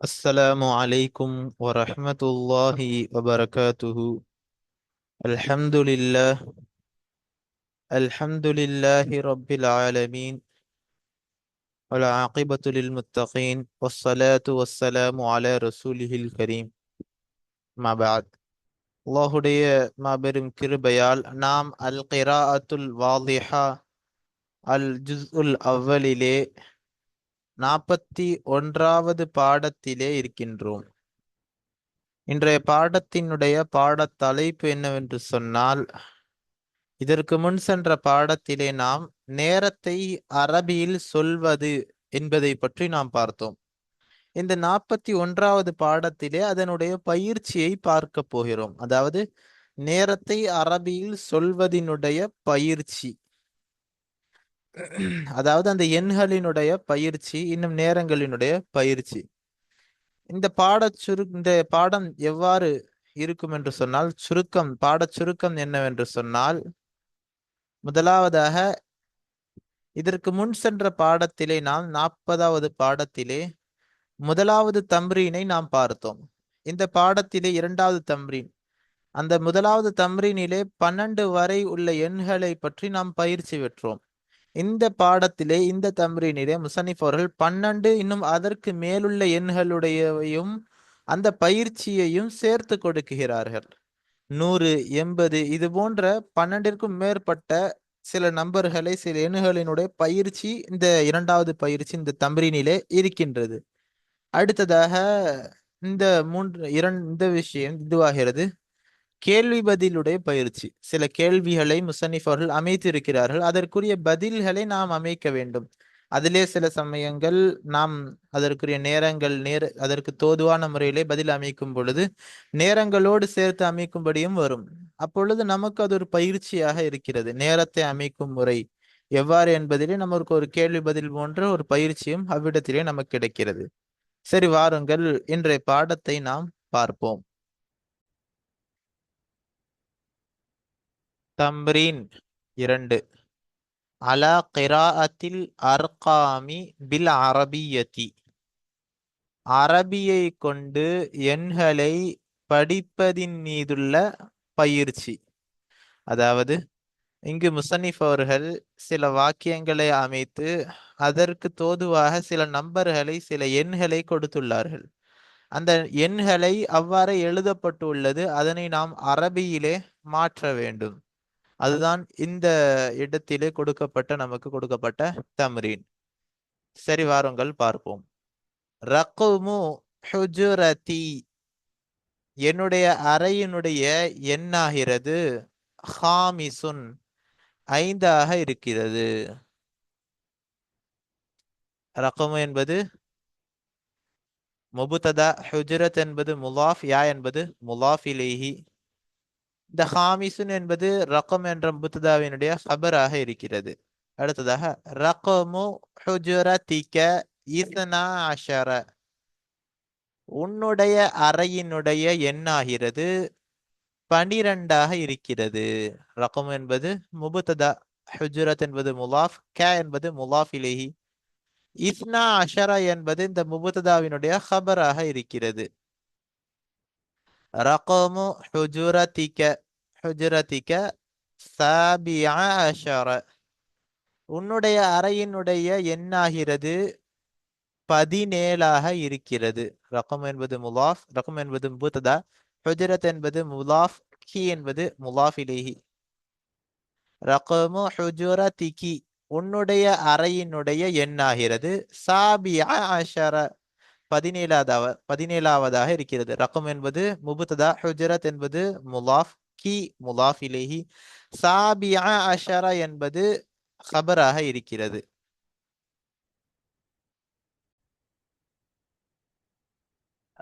السلام عليكم ورحمة الله وبركاته الحمد لله الحمد لله رب العالمين والعاقبة للمتقين والصلاة والسلام على رسوله الكريم ما بعد அல்லாஹுடைய மாபெரும் கிருபையால் நாம் அல் கிராஅத்துல் வாதிஹா அல் ஜுஸ்உல் அவ்வலிலே நாற்பத்தி ஒன்றாவது பாடத்திலே இருக்கின்றோம். இன்றைய பாடத்தினுடைய பாட தலைப்பு என்னவென்று சொன்னால் இதற்கு முன் சென்ற பாடத்திலே நாம் நேரத்தை அரபியில் சொல்வது என்பதை பற்றி நாம் பார்த்தோம். இந்த நாற்பத்தி ஒன்றாவது பாடத்திலே அதனுடைய பயிற்சியை பார்க்க போகிறோம். அதாவது நேரத்தை அரபியில் சொல்வதினுடைய பயிற்சி. அதாவது அந்த எண்களினுடைய பயிற்சி இன்னும் நேரங்களினுடைய பயிற்சி. இந்த பாட சுரு இந்த பாடம் எவ்வாறு இருக்கும் என்று சொன்னால் சுருக்கம் பாட சுருக்கம் என்னவென்று சொன்னால் முதலாவதாக இதற்கு முன் சென்ற பாடத்திலே நாம் நாற்பதாவது பாடத்திலே முதலாவது தம்ரீனை நாம் பார்த்தோம். இந்த பாடத்திலே இரண்டாவது தம்ரீன். அந்த முதலாவது தம்ரீனிலே பன்னெண்டு வரை உள்ள எண்களை பற்றி நாம் பயிற்சி பெற்றோம். இந்த பாடத்திலே இந்த தம்ரீனிலே முசனிஃப் அவர்கள் பன்னெண்டு இன்னும் அதற்கு மேலுள்ள எண்களுடையவையும் அந்த பயிற்சியையும் சேர்த்து கொடுக்கிறார்கள் நூறு எண்பது இது போன்ற பன்னெண்டிற்கும் மேற்பட்ட சில நம்பர்களை சில எண்களினுடைய பயிற்சி இந்த இரண்டாவது பயிற்சி இந்த தம்ரீனிலே இருக்கின்றது. அடுத்ததாக இந்த மூன்று இரண்டு இந்த விஷயம் இதுவாகிறது. கேள்வி பதிலுடைய பயிற்சி. சில கேள்விகளை முசனிஃப் அவர்கள் அமைத்திருக்கிறார்கள். அதற்குரிய பதில்களை நாம் அமைக்க வேண்டும். அதிலே சில சமயங்கள் நாம் அதற்குரிய நேரங்கள் நேர அதற்கு தோதுவான முறையிலே பதில் அமைக்கும் பொழுது நேரங்களோடு சேர்த்து அமைக்கும்படியும் வரும். அப்பொழுது நமக்கு அது ஒரு பயிற்சியாக இருக்கிறது. நேரத்தை அமைக்கும் முறை எவ்வாறு என்பதிலே நமக்கு ஒரு கேள்வி பதில் போன்ற ஒரு பயிற்சியும் அவ்விடத்திலே நமக்கு கிடைக்கிறது. சரி வாருங்கள். இன்றைய பாடத்தை நாம் பார்ப்போம். தம்ரீன் இரண்டு. அலா கிராஅத்தில் அர்காமி பில் அரபியத்தி அரபியை கொண்டு எண்களை படிப்பதின் மீதுள்ள பயிற்சி. அதாவது இங்கு முசனிஃப் அவர்கள் சில வாக்கியங்களை அமைத்து அதற்கு தோதுவாக சில நம்பர்களை சில எண்களை கொடுத்துள்ளார்கள். அந்த எண்களை அவ்வாறு எழுதப்பட்டுள்ளது. அதனை நாம் அரபியிலே மாற்ற வேண்டும். அதுதான் இந்த இடத்திலே கொடுக்கப்பட்ட நமக்கு கொடுக்கப்பட்ட தம்ரீன். சரி வாருங்கள் பார்ப்போம். ரகுமு ஹுஜுரதி. என்னுடைய அறையினுடைய எண்ணாகிறது ஹாமிசுன். ஐந்தாக இருக்கிறது. ரகமு என்பது முபுததா ஹுஜரத் என்பது முலாஃப் யா என்பது முலாஃப் இலேஹி. இந்த ஹாமிசுன் என்பது ரகம் என்ற புத்ததாவினுடைய ஹபராக இருக்கிறது. அடுத்ததாக ரகமு ஹுஜரதிக இஸ்னா அஷர. உன்னுடைய அறையினுடைய எண்ணாகிறது பனிரெண்டாக இருக்கிறது. ரகம் என்பது முபுத்ததா ஹுஜுரத் என்பது முலாஃப் க என்பது முலாஃப் இலேஹி. இஸ்னா அஷரா என்பது இந்த முபுத்ததாவினுடைய ஹபராக இருக்கிறது. ரகமு ஹுஜுரதிக ஹுஜுரதிக சாபியா அஷர உன்னுடைய அறையினுடைய எண்ணாகிறது பதினேழாக இருக்கிறது. ரகம் என்பது முலாஃப் ரகம் என்பது முபுத்ததா ஹுஜரத் என்பது முலாஃப் கி என்பது முலாஃப் இலேஹி. ரகமு ஹுஜுரதிகி உன்னுடைய அறையினுடைய எண்ணாகிறது சாபியா அஷர. பதினேழாவதாக பதினேழாவதாக இருக்கிறது. ரகம் என்பது முபுத்ததா ஹுஜரத் என்பது முலாஃப் கி முலாஃப் இலேஹி. சாபியா அஷரா என்பது ஹபராக இருக்கிறது.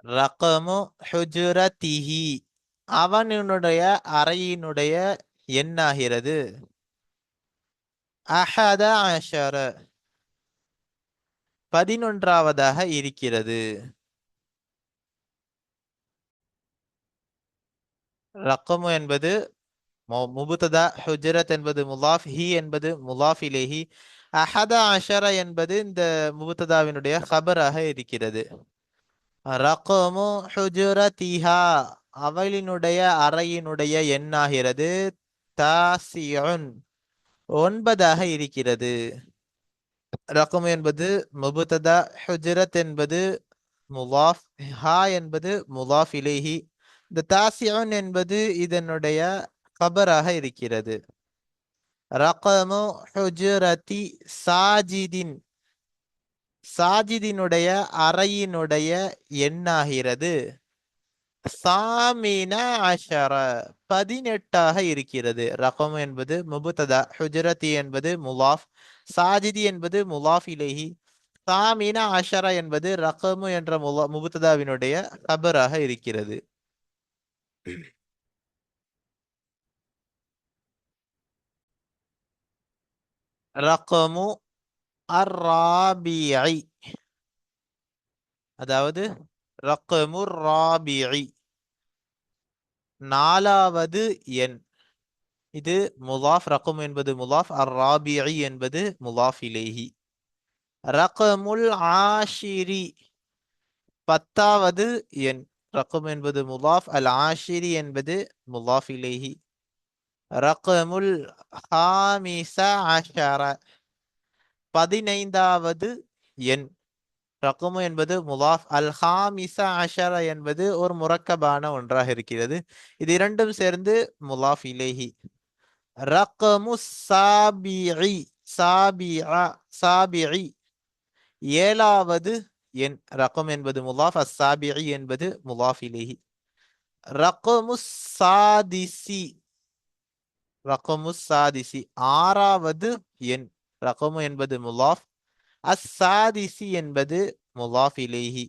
ரகமு ஹுஜுரதிஹி. அவனுடைய அறையினுடைய எண்ணாகிறது. அஹத அஷர. பதினொன்றாவதாக இருக்கிறது. ரக்கமு என்பது முபுத்ததா ஹுஜரத் என்பது முலாஃப் ஹி என்பது முலாஃப் இலேஹி. அஹத அஷரா என்பது இந்த முபுத்ததாவினுடைய ஹபராக இருக்கிறது. ரக்கமு ஹுஜுரதிஹா அவளினுடைய அறையினுடைய எண்ணாகிறது. தாசியன் ஒன்பதாக இருக்கிறது. ரகம் என்பது முபுததா ஹுஜரத் என்பது முலாஃப் ஹா என்பது முலாஃப் இலேஹி. இந்த தாசியுன் என்பது இதனுடைய கபராக இருக்கிறது. ரகமு ஹுஜரதி சாஜிதின் சாஜிதினுடைய அறையினுடைய எண்ணாகிறது. சாமின அஷர. பதினெட்டாக இருக்கிறது. ரகம் என்பது முபுததா ஹுஜரதி என்பது முலாஃப் சாஜிதி என்பது முலாஃப் இலேஹி சாமின அஷரா என்பது ரகமு என்ற முலா முபுத்ததாவினுடைய கபராக இருக்கிறது. ரகமு அதாவது ரகமு ராபிஐ. நாலாவது எண். இது முலாஃப் ரகம் என்பது முலாஃப் அர் ராபிஐ என்பது முலாஃப் இலேஹி. ரகமுல் ஆஷிரி. பத்தாவது எண். ரகம் என்பது முலாஃப் அல் ஆஷிரி என்பது முலாஃப் இலேஹி. ரகமுல் ஹாமிச ஆஷார பதினைந்தாவது எண். ரகுமு என்பது முலாஃப். அல் ஹாமிசா அஷரா என்பது ஒரு முரக்கபான ஒன்றாக இருக்கிறது. இது இரண்டும் சேர்ந்து முலாஃப் இலேஹி. ரகமு சாபிஇ சாபிஆ சாபிஇ. ஏழாவது என் ரகம் என்பது முலாஃப் அஸ் சாபிஇ என்பது முலாஃப் இலேஹி. ரகமு சாதிசி ரகமு சாதிசி. ஆறாவது எண் ரகமு என்பது முலாஃப் அஸ்ஸாதிசி என்பது முலாஃப் இலேஹி.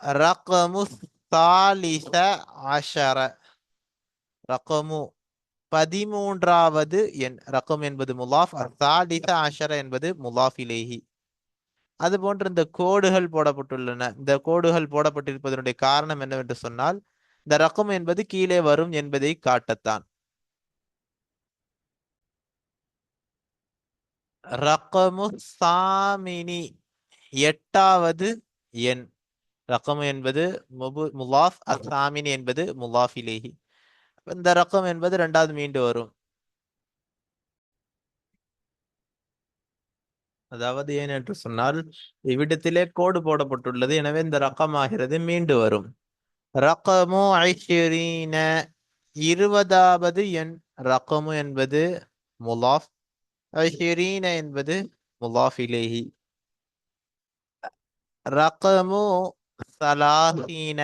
ரகமு தாலிச அஷர ரகமு பதிமூன்றாவது என் ரகம் என்பது முலாஃப் அசாலிச அஷர என்பது முலாஃப் இலேஹி. அது போன்று இந்த கோடுகள் போடப்பட்டுள்ளன. இந்த கோடுகள் போடப்பட்டிருப்பதனுடைய காரணம் என்னவென்று சொன்னால் இந்த ரகம் என்பது கீழே வரும் என்பதை காட்டத்தான். ரகமு சாமினி எட்டாவது எண். ரகம் என்பது முபு முலாஃப் அசாமினி என்பது முலாஃப் இலேஹி இந்த ரகம் என்பது ரெண்டாவது மீண்டு வரும். அதாவது ஏன் என்று சொன்னால் இவ்விடத்திலே கோடு போடப்பட்டுள்ளது. எனவே இந்த ரகம் ஆகிறது மீண்டு வரும். ரகமு ஐஷரீன இருபதாவது எண். ரகமு என்பது முலாஃப் ஐஷிரீன என்பது முலாஃபிலேஹி ரகமு சலாஹீன.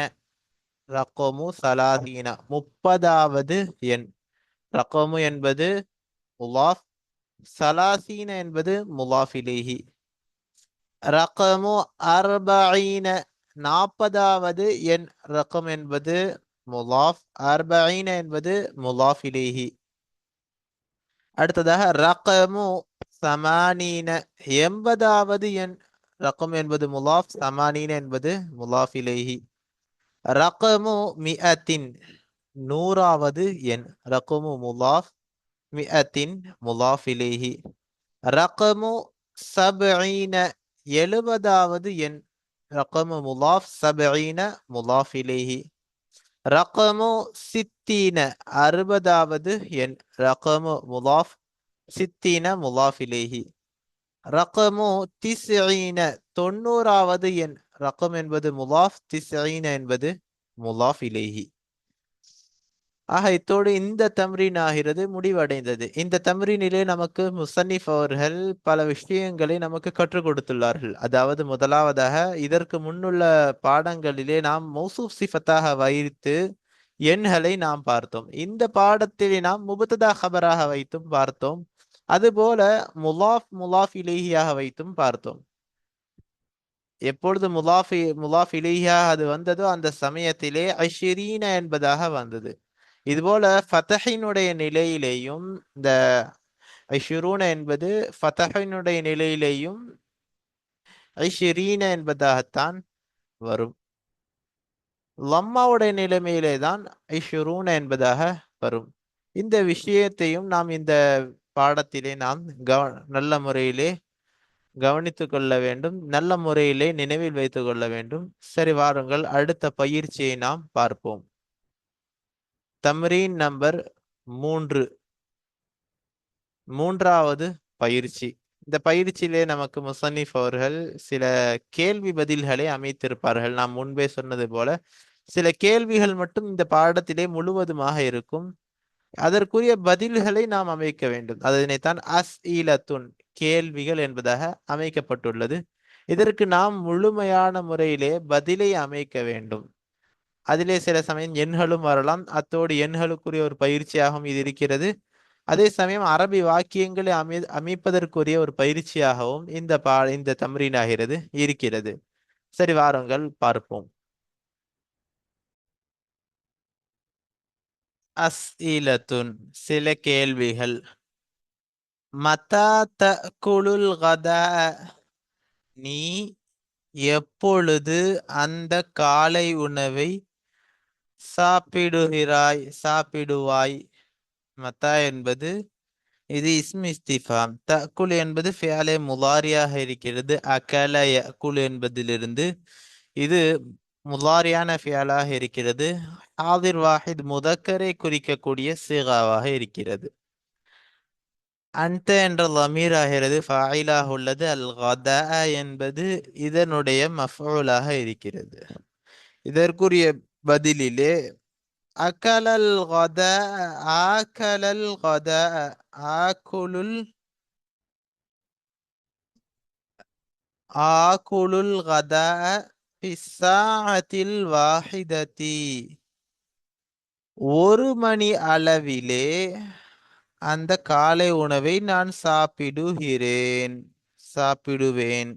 ரகமு சலாஹீன. முப்பதாவது எண். ரகமு என்பது முலாஃப் சலாசீன என்பது முலாஃபிலேஹி ரகமு அர்பஈன. நாற்பதாவது எண். ரகம் என்பது முலாஃப் அர்பஈன என்பது முலாஃபிலேஹி அடுத்ததாக ரகமு சமானீன எண்பதாவது எண். ரகம் என்பது முலாஃப் சமானீன என்பது முலாஃப் இலேஹி. ரகமு மிஅத்தின் நூறாவது எண். ரகமு முலாஃப் மிஅத்தின் முலாஃப் இலேஹி. ரகமு சபீன எழுபதாவது எண். ரகமு முலாஃப் சபீன முலாஃப் இலேஹி. ரகமு சித்தீன அறுபதாவது எண். ரகமு முலாஃப் சித்தீன முலாஃப் இலேஹி ரகமு திஸ்ஈன தொண்ணூறாவது எண். ரகம் என்பது முலாஃப் திஸ்ஈன என்பது முலாஃப் இலேஹி ஆக இத்தோடு இந்த தம்ரீன் ஆகிறது முடிவடைந்தது. இந்த தம்ரீனிலே நமக்கு முசன்னிஃப் அவர்கள் பல விஷயங்களை நமக்கு கற்றுக் கொடுத்துள்ளார்கள். அதாவது முதலாவதாக இதற்கு முன்னுள்ள பாடங்களிலே நாம் மௌசூப் சிஃபத்தாக வைத்து எண்களை நாம் பார்த்தோம். இந்த பாடத்திலே நாம் முபத்ததா ஹபராக வைத்தும் பார்த்தோம். அதுபோல முலாஃப் முலாஃப் இலேஹியாக வைத்தும் பார்த்தோம். எப்பொழுது முலாஃபி முலாஃப் இலேஹியாக அது வந்ததோ அந்த சமயத்திலே அஷிரீன என்பதாக வந்தது. இதுபோல ஃபதஹினுடைய நிலையிலேயும் இந்த ஐஷுரூன என்பது ஃபதஹினுடைய நிலையிலேயும் ஐஷிரீன என்பதாகத்தான் வரும். லம்மாவுடைய நிலைமையிலே தான் ஐஷுரூன என்பதாக வரும். இந்த விஷயத்தையும் நாம் இந்த பாடத்திலே நாம் கவ நல்ல முறையிலே கவனித்து கொள்ள வேண்டும். நல்ல முறையிலே நினைவில் வைத்துக் கொள்ள வேண்டும். சரி வாருங்கள். அடுத்த பயிற்சியை நாம் பார்ப்போம். தம்ரீன் நம்பர் மூன்று. மூன்றாவது பயிற்சி. இந்த பயிற்சியிலே நமக்கு முசன்னிஃப் அவர்கள் சில கேள்வி பதில்களை அமைத்திருப்பார்கள். நாம் முன்பே சொன்னது போல சில கேள்விகள் மட்டும் இந்த பாடத்திலே முழுவதுமாக இருக்கும். அதற்குரிய பதில்களை நாம் அமைக்க வேண்டும். அதனைத்தான் அஸ் ஈலத்துன் கேள்விகள் என்பதாக அமைக்கப்பட்டுள்ளது. இதற்கு நாம் முழுமையான முறையிலே பதிலை அமைக்க வேண்டும். அதிலே சில சமயம் எண்களும் வரலாம். அத்தோடு எண்களுக்குரிய ஒரு பயிற்சியாகவும் இது இருக்கிறது. அதே சமயம் அரபி வாக்கியங்களை அமை அமைப்பதற்குரிய ஒரு பயிற்சியாகவும் இந்த பா இந்த தம்ரீனாகிறது இருக்கிறது. சரி வாருங்கள் பார்ப்போம். அஸ்இலத்துன் சில கேள்விகள். மதா குழுல் கதா நீ எப்பொழுது அந்த காலை உணவை சாப்பிடுகிறாய் சாப்பிடுவாய். மத்தா என்பது இது இஸ்மி இஸ்திஃபாம் தக்குல் என்பது ஃபியாலே முலாரியாக இருக்கிறது. அகல யக்குல் என்பதிலிருந்து இது முலாரியான ஃபியாலாக இருக்கிறது. ஆதிர் வாஹித் முதக்கரை குறிக்கக்கூடிய சிகாவாக இருக்கிறது. அந்த என்ற லமீர் ஆகிறது ஃபாயிலாக உள்ளது. அல் கதா என்பது இதனுடைய மஃபூலாக இருக்கிறது. இதற்குரிய பதிலிலே அகலல் கத ஆக்கலல் கத ஆக்குலுல் ஆக்குலுல் கத பிஸ்ஸாஅத்தில் வாஹிததி. ஒரு மணி அளவிலே அந்த காலை உணவை நான் சாப்பிடுகிறேன் சாப்பிடுவேன்.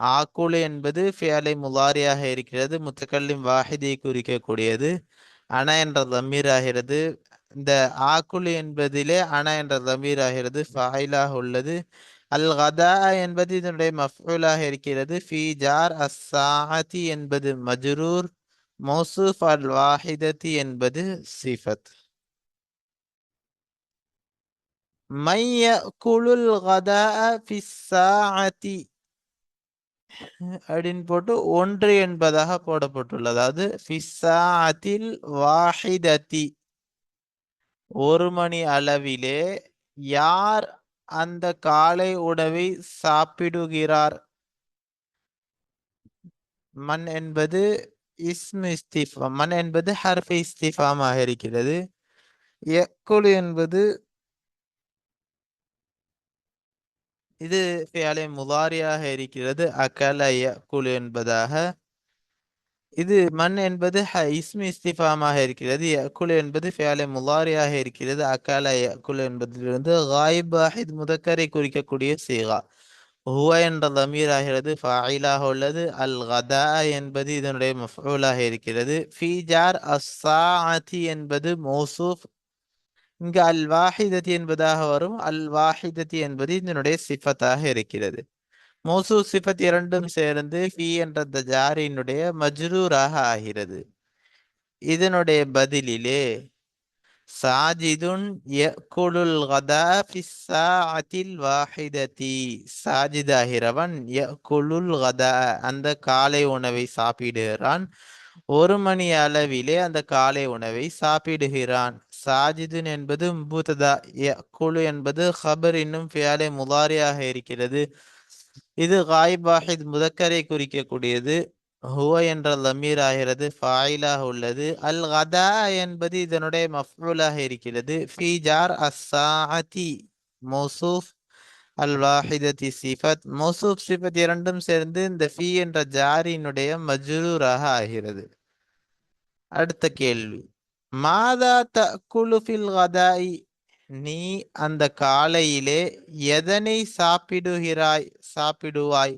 ஆக்குலு என்பது ஃபியாலை முலாரியாக இருக்கிறது முத்தக்கல்லிம் வாஹிதை குறிக்கக்கூடியது அண என்ற தமீர் ஆகிறது இந்த ஆக்குலு என்பதிலே அண என்ற தமீர் ஆகிறது ஃபாயிலாக உள்ளது. அல் கதா என்பது இதனுடைய மஃபூலாக இருக்கிறது. ஃபி ஜார் அஸ்ஸாஹதி என்பது மஜ்ரூர் மௌசூஃப் அல் வாஹிததி என்பது சிஃபத். மைய குலுல் கதா ஃபிஸ்ஸாஅதி அப்படின்னு போட்டு ஒன்று என்பதாக போடப்பட்டுள்ளது. அதாவது ஃபிஸ்ஸாஅத்தில் வாஹிதத்தி ஒரு மணி அளவிலே யார் அந்த காலை உணவை சாப்பிடுகிறார்? மண் என்பது இஸ்மு இஸ்திஃபாம் மண் என்பது ஹர்ஃபி இஸ்திஃபாமாக இருக்கிறது. எக்குழு என்பது இது ஃபியாலை முதாரியாக இருக்கிறது. அகல குழு என்பதாக. இது மண் என்பது இஸ்மி இஸ்திஃபாமாக இருக்கிறது. குழு என்பது ஃபியாலை முதாரியாக இருக்கிறது. அகல குழு என்பதிலிருந்து காயிப் வாஹித் முதக்கரை குறிக்கக்கூடிய சீகா. ஹுவ என்ற தமீர் ஆகிறது ஃபாயிலாக உள்ளது. அல் கதா என்பது இதனுடைய மஃபூலாக இருக்கிறது. ஃபீஜார் அஸ்ஸாஅதி என்பது மௌசூஃப் இங்கு அல் வாஹிதத்தி என்பதாக வரும். அல் வாஹிதத்தி என்பது இதனுடைய சிஃபத்தாக இருக்கிறது. மோசு சிஃபத் இரண்டும் சேர்ந்து ஃபி என்ற அந்த ஜாரியினுடைய மஜ்ரூராக ஆகிறது. இதனுடைய பதிலிலே சாஜிதுன் யக்குலுல் கதா ஃபிஸ்ஸாஅத்தில் வாஹிததி. சாஜிதாகிறவன் யக்குலுல் கதா அந்த காலை உணவை சாப்பிடுகிறான். ஒரு மணி அளவிலே அந்த காலை உணவை சாப்பிடுகிறான். சாஜிதுன் என்பது முபுததா குழு என்பது ஹபர் இன்னும் ஃபியாலே முதாரியாக இருக்கிறது. இது காயிப் வாஹித் முதக்கரை குறிக்கக்கூடியது. ஹுவ என்ற லமீர் ஆகிறது ஃபாயிலாக உள்ளது. அல் கதா என்பது இதனுடைய மஃபூலாக இருக்கிறது. ஃபி ஜார் அஸ்ஸாஅதி மௌசூஃப் அல் வாஹிதத்தி சிஃபத். மௌசூஃப் சிஃபத் இரண்டும் சேர்ந்து இந்த ஃபி என்ற ஜாரினுடைய மஜ்ரூராக ஆகிறது. அடுத்த கேள்வி. மாதா த குலுஃபில் கதாய் நீ அந்த காலையிலே எதனை சாப்பிடுகிறாய் சாப்பிடுவாய்?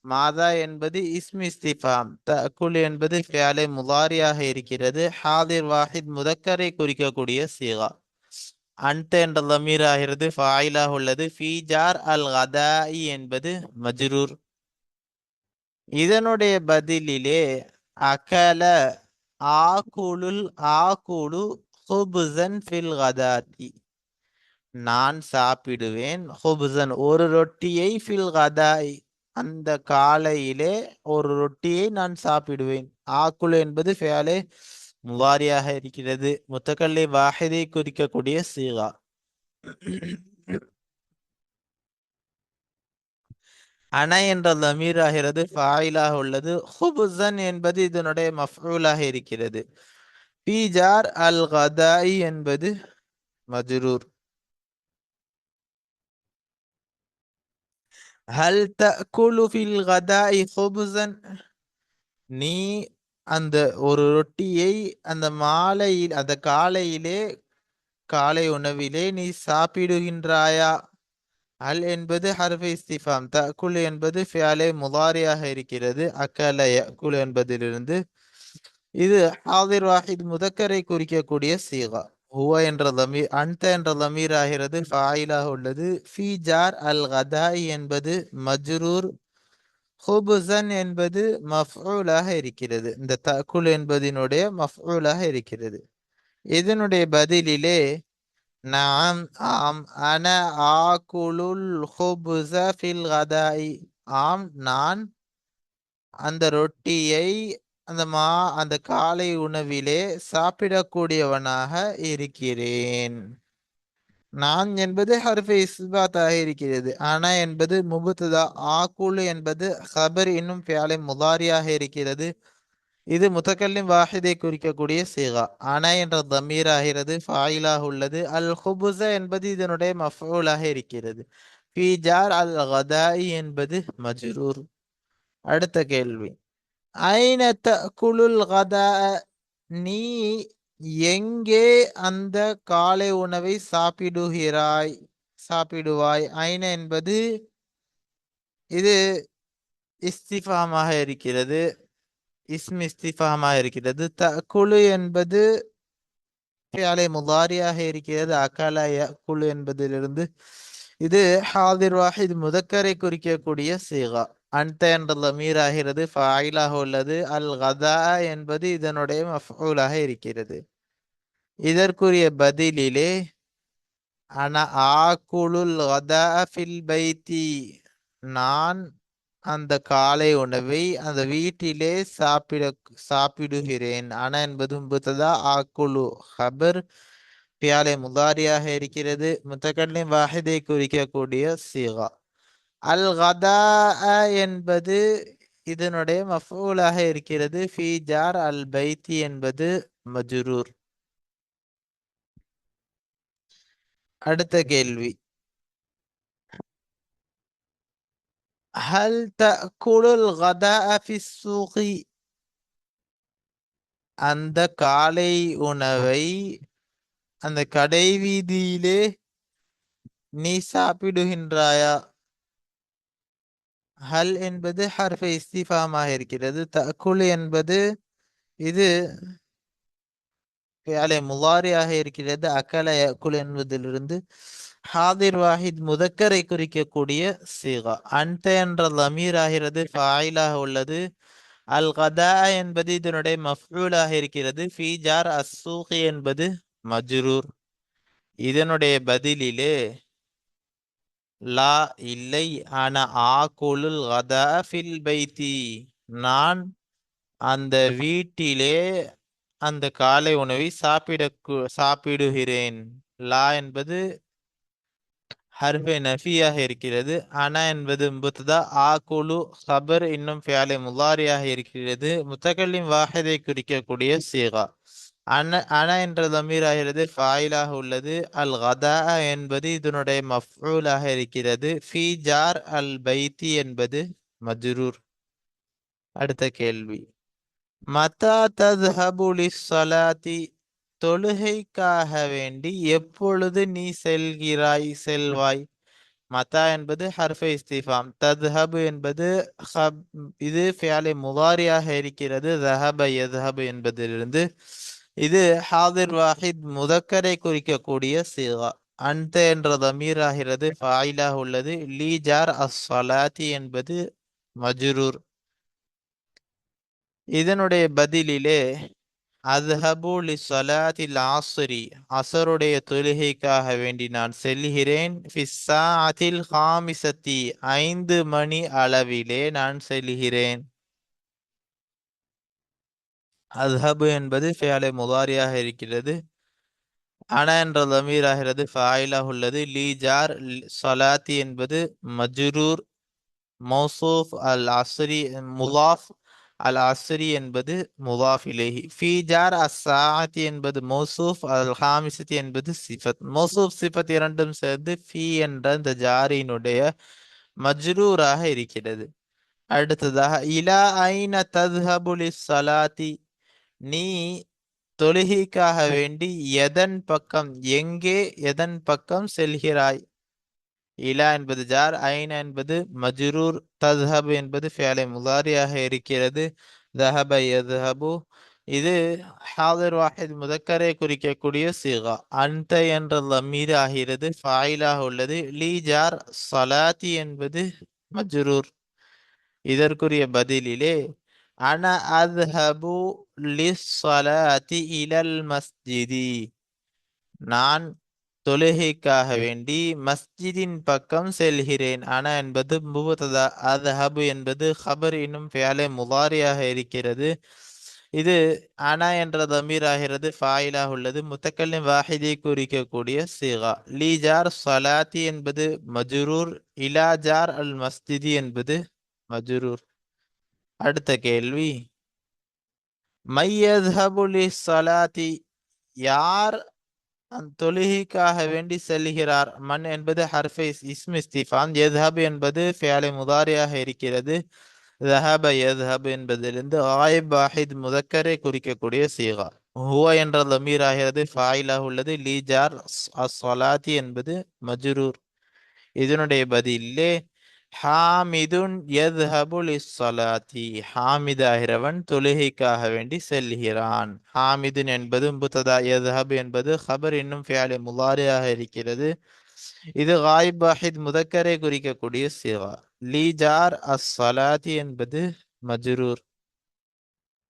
மாதா என்பது இஸ்மி இஸ்திஃபாம். தக்குல் என்பது ஃபேலை முதாரியாக இருக்கிறது. ஹாதிர் வாஹித் முதக்கரை குறிக்கக்கூடிய சீகா. அன்த என்ற லமீர் ஆகிறது ஃபாயிலாக உள்ளது. ஃபீஜார் அல் கதாயி என்பது மஜ்ரூர். இதனுடைய பதிலிலே அகல ஆகுலுல் ஆகுலு ஹுபுசன் ஃபில் கதாத்தி. நான் சாப்பிடுவேன் ஹுபுசன் ஒரு ரொட்டியை ஃபில் கதாய். அந்த காலையிலே ஒரு ரொட்டியை நான் சாப்பிடுவேன். ஆக்குல் என்பது ஃபேலே முவாரியாக இருக்கிறது. முத்தக்கல்லை வாஹிதை குறிக்கக்கூடிய சீகா. அன என்ற லமீர் ஆகிறது ஃபாயிலாக உள்ளது. ஹுபுசன் என்பது இதனுடைய மஃபூலாக இருக்கிறது. பீஜார் அல் கதாயி என்பது மஜ்ரூர். ஹல் தகுலு ஃபில் கதாய் ஹுபுசன் நீ அந்த ஒரு ரொட்டியை அந்த மாலையில் அந்த காலையிலே காலை உணவிலே நீ சாப்பிடுகின்றாயா? அல் என்பது ஹர்ஃபை இஸ்திஃபாம். தக்குல் என்பது ஃபியாலே முதாரியாக இருக்கிறது. அக்கல யகுல் என்பதிலிருந்து. இது ஹாதிர் வாஹித் முதக்கரை குறிக்கக்கூடிய சீகா. ஹுவ என்ற லமீர் அன்த என்ற லமீர் ஆகிறது ஃபாயிலாக உள்ளது. ஃபி ஜார் அல் கதாய் என்பது மஜ்ரூர். ஹுபுசன் என்பது மஃபூலாக இருக்கிறது. இந்த தக்குல் என்பதினுடைய மஃபூலாக இருக்கிறது. இதனுடைய பதிலிலே நாம் ஆம் அன ஆகுலுல் ஹுபுஸ ஃபில் கதாயி ஆம் நான் அந்த ரொட்டியை அந்த மா அந்த காலை உணவிலே சாப்பிடக்கூடியவனாக இருக்கிறேன். நான் என்பது ஹர்ஃபை இஸ்பாத்தாக இருக்கிறது. அன என்பது முபுத்ததா. ஆக்குலு என்பது ஹபர் இன்னும் ஃபியாலை முதாரியாக இருக்கிறது. இது முத்தக்கல்லிம் வாஹிதை குறிக்கக்கூடிய சீகா. அன என்ற தமீர் ஆகிறது ஃபாயிலாக உள்ளது. அல் ஹுபுச என்பது இதனுடைய மஃபூலாக இருக்கிறது. ஃபீஜார் அல் கதாய் என்பது மஜ்ரூர். அடுத்த கேள்வி. ஐன குலுல் கதா நீ எங்கே அந்த காலை உணவை சாப்பிடுகிறாய் சாப்பிடுவாய்? ஐன என்பது இது இஸ்திஃபாமாக இருக்கிறது. இஸ்ம் இஸ்திஃபாமாக இருக்கிறது. தக்குழு என்பது ஃபியாலே முதாரியாக இருக்கிறது. அகல குழு என்பதிலிருந்து இது ஹாதிர் வாஹித் முதக்கரை குறிக்கக்கூடிய சீகா. அன்த என்ற மீராகிறது ஆகிறது ஃபாயிலாக உள்ளது. அல் கதா என்பது இதனுடைய மஃபூலாக இருக்கிறது. இதற்குரிய பதிலிலே அன ஆக்குலுல் கதா ஃபில் பைத்தி நான் அந்த காலை உணவை அந்த வீட்டிலே சாப்பிட சாப்பிடுகிறேன். அன என்பது முத்ததா ஆக்குழு ஹபர் பியாலே முதாரியாக இருக்கிறது. முத்தக்கல்லின் வாஹிதை குறிக்கக்கூடிய சீகா. அல் கதா என்பது இதனுடைய மஃபூலாக இருக்கிறது. ஃபீஜார் அல் பைத்தி என்பது மஜுரூர். அடுத்த கேள்வி. هل تأكل الغداء في السوق؟ அந்த காலை உணவை அந்த கடை வீதியிலே நீ சாப்பிடுகின்றாயா? ஹல் என்பது ஹர்ஃபை இஸ்திஃபாமாக இருக்கிறது. தகுல் என்பது இது அலை முவாரியாக இருக்கிறது. அக்கலை குழு என்பதிலிருந்து ஹாதிர் வாஹித் முதக்கரை குறிக்கக்கூடிய சீகா. அன்த என்ற லமீர் ஆகிறது ஃபாயிலாக உள்ளது. அல் கதா என்பது இதனுடைய மஃபூலாக இருக்கிறது. ஃபீஜார் அசூஹி என்பது மஜ்ரூர். இதனுடைய பதிலிலே லா இல்லை ஆன ஆகுலுல் கதா ஃபில் பைத்தி. நான் அந்த வீட்டிலே அந்த காலை உணவை சாப்பிட சாப்பிடுகிறேன். லா என்பது ஹர்ஃபே நஃபியாக இருக்கிறது. அனா என்பது முத்ததா ஆ குழு ஹபர் இன்னும் ஃபியாலை முலாரியாக இருக்கிறது. முத்தகல்லிம் வாஹிதை குறிக்கக்கூடிய சீகா. அன அன என்ற தமீர் ஆகிறது ஃபாயிலாக உள்ளது. அல் கதா என்பது இதனுடைய மஃபூலாக இருக்கிறது. ஃபி ஜார் அல் பைத்தி என்பது மஜ்ரூர். அடுத்த கேள்வி. மதா தத்ஹபுலி சலாத்தி தொழுகைக்காக வேண்டி எப்பொழுது நீ செல்கிறாய் செல்வாய்? மதா என்பது ஹர்ஃபை இஸ்திஃபாம். தத்ஹபு என்பது ஹப் இது ஃபியாலை முவாரியாக இருக்கிறது. தஹப யத்ஹபு என்பதிலிருந்து இது ஹாதிர் வாஹித் முதக்கரை குறிக்கக்கூடிய சீகா. அந்த என்ற தமீர் ஆகிறது ஃபாயிலாக உள்ளது. லீஜார் ஜார் என்பது மஜ்ரூர். இதனுடைய பதிலிலே அத்ஹபு லி ஆஸ்ரி அசருடைய தொழுகைக்காக வேண்டி நான் செல்கிறேன் ஃபிஸ்ஸாஅத்தில் ஹாமிசத்தி ஐந்து மணி அளவிலே நான் செல்கிறேன் அத்ஹபு என்பது ஃபியாலே முதாரியாக இருக்கிறது. அன என்ற லமீராகிறது. ஃபாயிலாக உள்ளது. லீஜார் சலாத்தி என்பது மஜ்ரூர் மௌசூஃப் அல் அஸ்ரி முலாஃப் அல் அஸ்ரி என்பது முலாஃப் இலேஹி. ஃபி ஜார் அஸ்ஸாத்தி என்பது மௌசூஃப் அல் ஹாமிசத்தி என்பது சிஃபத். மௌசூஃப் சிஃபத் இரண்டும் சேர்ந்து ஃபி என்ற இந்த ஜாரியினுடைய மஜ்ரூராக இருக்கிறது. அடுத்ததாக இலா ஐன தத்ஹபுலி சலாத்தி நீ தொழுகைக்காக வேண்டி எதன் பக்கம் எங்கே எதன் பக்கம் செல்கிறாய்? இலா என்பது ஜார் ஐன் என்பது மஜ்ரூர் தஸ்ஹபு என்பது ஃபேலை முதாரியாக இருக்கிறது. தஹப யத்ஹபு. இது ஹாதர் வாஹித் முதக்கரை குறிக்கக்கூடிய சீகா. அந்த என்ற லமீர் ஆகிறது ஃபாயிலாக உள்ளது. லீ ஜார் சலாத்தி என்பது மஜ்ரூர். இதற்குரிய பதிலிலே அன அத்ஹபு லிஸ்ஸலாத்தி இலல் மஸ்ஜிதி. நான் தொழுகைக்காக வேண்டி மஸ்ஜிதின் பக்கம் செல்கிறேன். அன என்பது முபததா அத்ஹபு என்பது ஹபர் இன்னும் ஃபியாலே முதாரியாக இருக்கிறது. இது அனா என்ற தமீர் ஆகிறது ஃபாயிலாக உள்ளது. முத்தக்கல்லின் வாஹிதை குறிக்கக்கூடிய சீகா. லீஜார் சலாத்தி என்பது மஜ்ரூர். இலாஜார் அல் மஸ்ஜிதி என்பது மஜ்ரூர். அடுத்த கேள்வி. மையத்ஹபுலி சலாத்தி யார் அந் தொழுகைக்காக வேண்டி செல்கிறார். மண் என்பது ஹர்ஃபை இஸ்மி ஸ்திஃபான் எத்ஹப் என்பது ஃபியாலை முதாரியாக இருக்கிறது. ஜஹப எத்ஹப் என்பதிலிருந்து ஆயிப் வாஹித் முதக்கரை குறிக்கக்கூடிய சீகா. ஹுவா என்ற லமீர் ஆகிறது ஃபாயிலாக உள்ளது. லீஜார் அஸ்வலாதி என்பது மஜ்ரூர். இதனுடைய பதிலே ஹாமிதுன் யத்ஹபு லிஸ்ஸலாத்தி. ஹாமித் ஆகிறவன் தொழுகைக்காக வேண்டி செல்கிறான் ஹாமிதுன் என்பது முத்ததா யத்ஹப் என்பது ஹபர் இன்னும் ஃபியாலி முலாரியாக இருக்கிறது. இது காயிப் வாஹித் முதக்கரை குறிக்கக்கூடிய சிவா லீஜார் அஸ்வலாதி என்பது மஜ்ரூர்.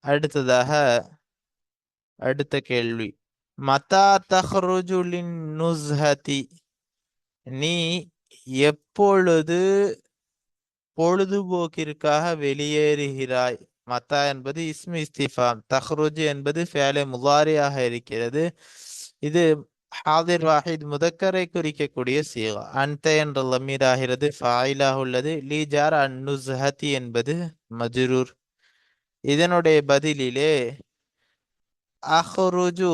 அடுத்ததாக அடுத்த கேள்வி. மதா தஹ்ருஜுலின் நுஸ்ஹதி. நீ எப்பொழுது பொழுதுபோக்கிற்காக வெளியேறுகிறாய். மத்தா என்பது இஸ்மி இஸ்திஃபாம். தஹ்ருஜ் என்பது ஃபேலை முதாரியாக இருக்கிறது. இது ஹாதிர் வாஹித் முதக்கரை குறிக்கக்கூடிய சீகா. அன்த என்ற லமீர் ஆகிறது ஃபாயிலாக உள்ளது. லீஜார் அன்னுஸ்ஹதி என்பது மஜ்ரூர். இதனுடைய பதிலிலே அஹ்ருஜு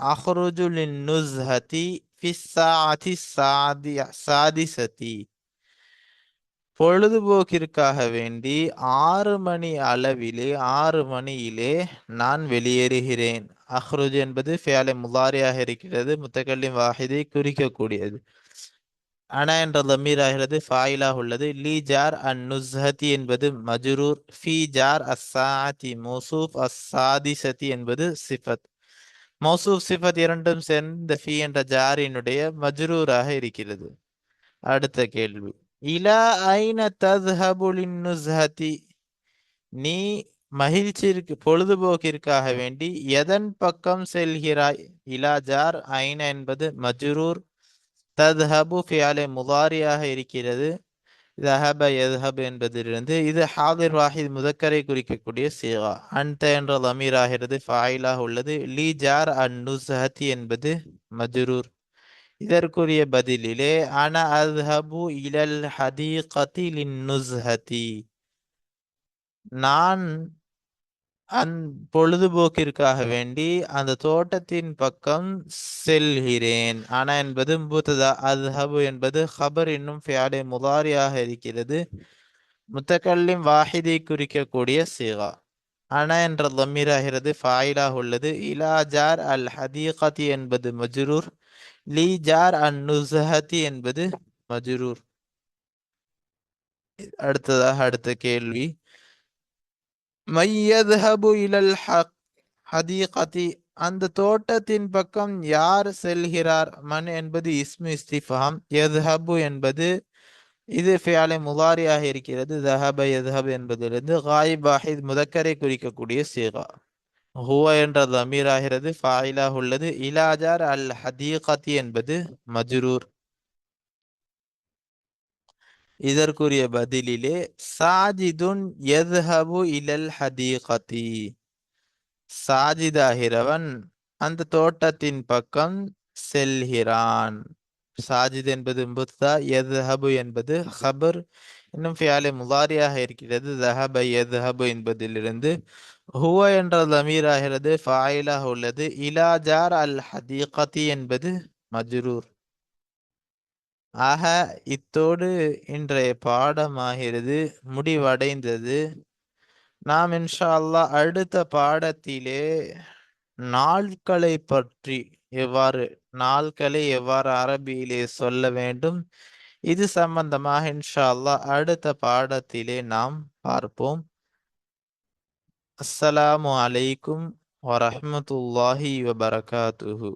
அஹ்ருஜு லின் நுஸ்ஹதி ஃபிஸ்ஸாஅதி சாதி சாதிசதி. பொழுதுபோக்கிற்காக வேண்டி ஆறு மணி அளவிலே ஆறு மணியிலே நான் வெளியேறுகிறேன். அஹ்ருஜ் என்பது ஃபியாலை முதாரியாக இருக்கிறது முத்தக்கல்லிம் வாஹிதை குறிக்கக்கூடியது. அனா என்ற லமீர் ஆகிறது ஃபாயிலாக உள்ளது. லீ ஜார் அன் நுஸ்ஹதி என்பது மஜ்ரூர். ஃபி ஜார் அஸ்ஸாதி மௌசூஃப் அஸ்ஸாதிசதி என்பது சிஃபத். மௌசூப் சிஃபத் இரண்டும் சேர்ந்த ஃபி என்ற ஜாரினுடைய மஜ்ரூராக இருக்கிறது. அடுத்த கேள்வி. இலா ஐன தத்ஹபுலின் நுஸ்ஹதி நீ மகிழ்ச்சிற்கு பொழுதுபோக்கிற்காக வேண்டி எதன் பக்கம் செல்கிறாய்? இலா ஜார் ஐன என்பது மஜ்ரூர். தத்ஹபு ஃபியாலே முதாரியாக இருக்கிறது. தஹப யத்ஹப் என்பதிலிருந்து இது ஹாதிர் வாஹித் முதக்கரை குறிக்கக்கூடிய சீகா. அன்த என்ற லமீர் ஆகிறது ஃபாயிலாக உள்ளது. லீ ஜார் அன் நுஸ்ஹதி என்பது மஜ்ரூர். இதற்குரிய பதிலிலே அன அத்ஹபு இலல் ஹதீகதி நுஸ்ஹதி நான் அந் பொழுதுபோக்கிற்காக வேண்டி அந்த தோட்டத்தின் பக்கம் செல்கிறேன். ஆனா என்பது முத்ததா? அத்ஹபு என்பது ஹபர் என்னும் ஃபியாடே முதாரியாக இருக்கிறது. முத்தக்கல்லிம் வாஹிதை குறிக்கக்கூடிய சீகா. அன என்ற லம்மீராகிறது ஃபாயிலாக உள்ளது. இலாஜார் அல் ஹதீகதி என்பது மஜ்ரூர். லீ ஜார் அன் நுசஹதி என்பது மஜ்ரூர். அடுத்ததாக அடுத்த கேள்வி. மையத்ஹபு இலல் ஹக் ஹதீகதி அந்த தோட்டத்தின் பக்கம் யார் செல்கிறார்? மன் என்பது இஸ்மு இஸ்திஃபாம். யத்ஹபு என்பது இது ஃபியாலை முலாரியாக இருக்கிறது. தஹப எதஹப் என்பதிலிருந்து காயிப் வாஹித் முதக்கரை குறிக்கக்கூடிய சீகா. ஹுவ என்ற தமீர் ஆகிறது ஃபாயிலாக உள்ளது. இலாஜார் அல் ஹதீகத்தி என்பது மஜ்ரூர். இதற்குரிய பதிலிலே சாஜிதுன் எத்ஹபு இலல் ஹதீகத்தி சாஜிதாகிறவன் அந்த தோட்டத்தின் பக்கம் செல்கிறான். சாஜித் என்பது முத்தா எத்ஹபு என்பது ஹபர். இன்னும் ஃபியாலே முதாரியாக இருக்கிறது. தஹப எத்ஹபு என்பதிலிருந்து ஹுவ என்ற தமீர் ஆகிறது ஃபாயிலாக உள்ளது. இலாஜார் அல் ஹதீகதி என்பது மஜ்ரூர். ஆக இத்தோடு இன்றைய பாடமாகிறது. முடிவடைந்தது. நாம் இன்ஷா அல்லா அடுத்த பாடத்திலே நாட்களை பற்றி எவ்வாறு நாட்களை எவ்வாறு அரபியிலே சொல்ல வேண்டும் இது சம்பந்தமாக இன்ஷா அல்லாஹ் அடுத்த பாடத்திலே நாம் பார்ப்போம். அஸ்ஸலாமு அலைக்கும் வரஹ்மத்துல்லாஹி வபரகாத்துஹு.